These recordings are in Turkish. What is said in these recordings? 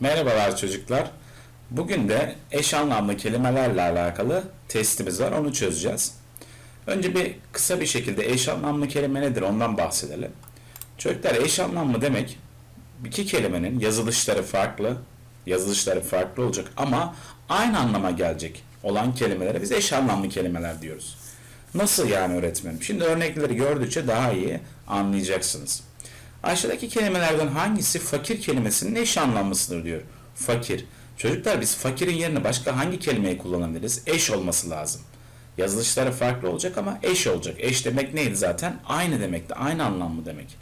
Merhabalar çocuklar. Bugün de eş anlamlı kelimelerle alakalı testimiz var. Onu çözeceğiz. Önce bir kısa bir şekilde eş anlamlı kelime nedir ondan bahsedelim. Çocuklar eş anlamlı demek iki kelimenin yazılışları farklı, yazılışları farklı olacak ama aynı anlama gelecek olan kelimelere biz eş anlamlı kelimeler diyoruz. Nasıl yani öğretmenim? Şimdi örnekleri gördükçe daha iyi anlayacaksınız. Aşağıdaki kelimelerden hangisi fakir kelimesinin eş anlamlısıdır diyor. Fakir. Çocuklar biz fakirin yerine başka hangi kelimeyi kullanabiliriz? Eş olması lazım. Yazılışları farklı olacak ama eş olacak. Eş demek neydi zaten? Aynı demekti. Aynı anlamlı demek.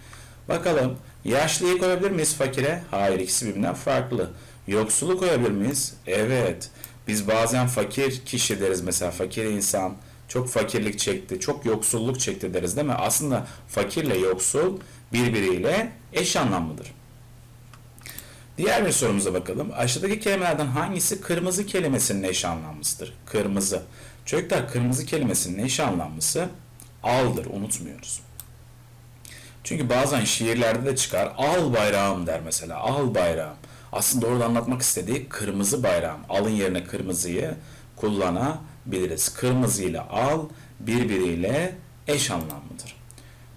Bakalım yaşlıyı koyabilir miyiz fakire? Hayır ikisi birbirinden farklı. Yoksulu koyabilir miyiz? Evet. Biz bazen fakir kişi deriz mesela fakir insan çok fakirlik çekti, çok yoksulluk çekti deriz değil mi? Aslında fakirle yoksul birbiriyle eş anlamlıdır. Diğer bir sorumuza bakalım. Aşağıdaki kelimelerden hangisi kırmızı kelimesinin eş anlamlısıdır? Kırmızı. Çocuklar kırmızı kelimesinin eş anlamlısı aldır. Unutmuyoruz. Çünkü bazen şiirlerde de çıkar. Al bayrağım der mesela. Al bayrağım. Aslında orada anlatmak istediği kırmızı bayrağım. Alın yerine kırmızıyı kullanabiliriz. Kırmızı ile al birbiriyle eş anlamlıdır.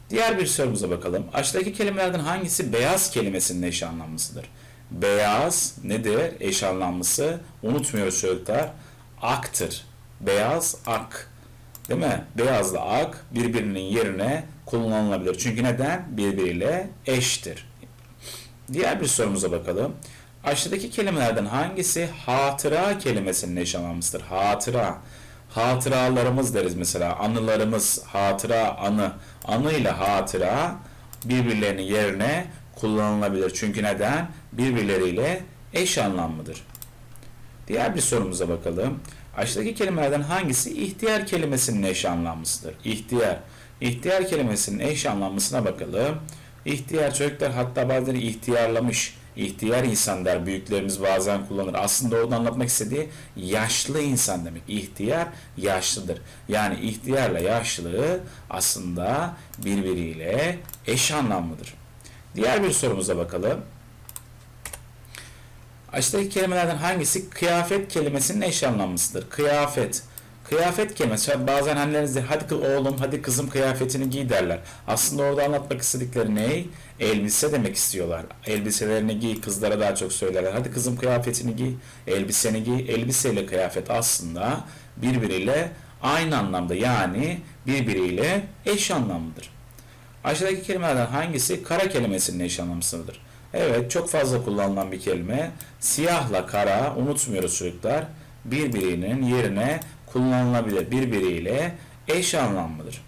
Diğer bir sorumuza bakalım. Aşağıdaki kelimelerden hangisi beyaz kelimesinin eş anlamlısıdır? Beyaz nedir? Eş anlamlısı unutmuyoruz çocuklar. Aktır. Beyaz ak. Değil mi? Beyazla ak birbirinin yerine kullanılabilir. Çünkü neden? Birbiriyle eştir. Diğer bir sorumuza bakalım. Aşağıdaki kelimelerden hangisi hatıra kelimesinin eş anlamlısıdır? Hatıra. Hatıralarımız deriz mesela. Anılarımız, hatıra, anı. Anı ile hatıra birbirlerinin yerine kullanılabilir. Çünkü neden? Birbirleriyle eş anlamlıdır. Diğer bir sorumuza bakalım. Aşağıdaki kelimelerden hangisi ihtiyar kelimesinin eş anlamlısıdır? İhtiyar. İhtiyar kelimesinin eş anlamlısına bakalım. İhtiyar çocuklar hatta bazıları ihtiyarlamış. İhtiyar insan der. Büyüklerimiz bazen kullanır. Aslında orada anlatmak istediği yaşlı insan demek. İhtiyar yaşlıdır. Yani ihtiyarla yaşlı aslında birbiriyle eş anlamlıdır. Diğer bir sorumuza bakalım. Aşağıdaki kelimelerden hangisi kıyafet kelimesinin eş anlamlısıdır? Kıyafet. Kıyafet kelimesi bazen annelerinizde hadi oğlum hadi kızım kıyafetini giy derler. Aslında orada anlatmak istedikleri ne? Elbise demek istiyorlar. Elbiselerini giy kızlara daha çok söylerler. Hadi kızım kıyafetini giy, elbiseni giy. Elbiseyle kıyafet aslında birbiriyle aynı anlamda yani birbiriyle eş anlamlıdır. Aşağıdaki kelimelerden hangisi kara kelimesinin eş anlamlısıdır? Evet çok fazla kullanılan bir kelime. Siyahla kara unutmuyoruz çocuklar. Birbirinin yerine kullanılabilir. Birbiriyle eş anlamlıdır.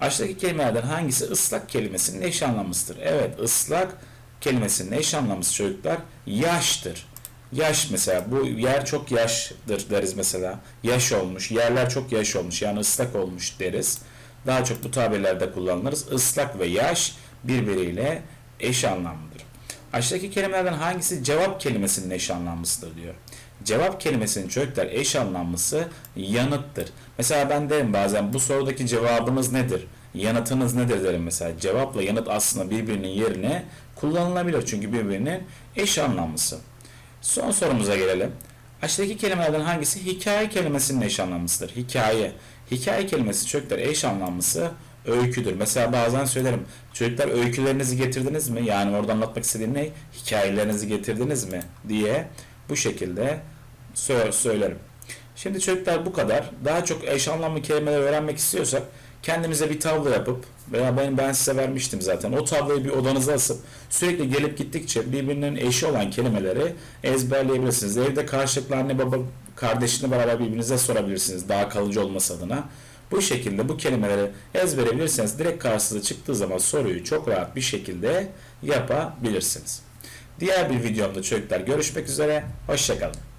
Aşağıdaki kelimelerden hangisi ıslak kelimesinin eş anlamlısıdır? Evet ıslak kelimesinin eş anlamlısı çocuklar yaştır. Yaş mesela bu yer çok yaşdır deriz mesela. Yaş olmuş, yerler çok yaş olmuş yani ıslak olmuş deriz. Daha çok bu tabirlerde kullanılırız. Islak ve yaş birbiriyle eş anlamlıdır. Aşağıdaki kelimelerden hangisi cevap kelimesinin eş anlamlısıdır diyor. Cevap kelimesinin çocuklar eş anlamlısı yanıttır. Mesela ben derim bazen bu sorudaki cevabınız nedir? Yanıtınız nedir derim mesela. Cevapla yanıt aslında birbirinin yerine kullanılabilir. Çünkü birbirinin eş anlamlısı. Son sorumuza gelelim. Aşağıdaki kelimelerden hangisi hikaye kelimesinin eş anlamlısıdır? Hikaye. Hikaye kelimesi çocuklar eş anlamlısı öyküdür. Mesela bazen söylerim. Çocuklar öykülerinizi getirdiniz mi? Yani orada anlatmak istediğim ne? Hikayelerinizi getirdiniz mi? diye bu şekilde söylerim. Şimdi çocuklar bu kadar. Daha çok eş anlamlı kelimeler öğrenmek istiyorsak kendimize bir tablo yapıp veya ben, ben size vermiştim zaten. O tabloyu bir odanıza asıp sürekli gelip gittikçe birbirinin eşi olan kelimeleri ezberleyebilirsiniz. Evde karşılıklı anne baba kardeşini beraber birbirinize sorabilirsiniz. Daha kalıcı olması adına. Bu şekilde bu kelimeleri ezberebilirseniz direkt karşınıza çıktığı zaman soruyu çok rahat bir şekilde yapabilirsiniz. Diğer bir videomda çocuklar görüşmek üzere. Hoşçakalın.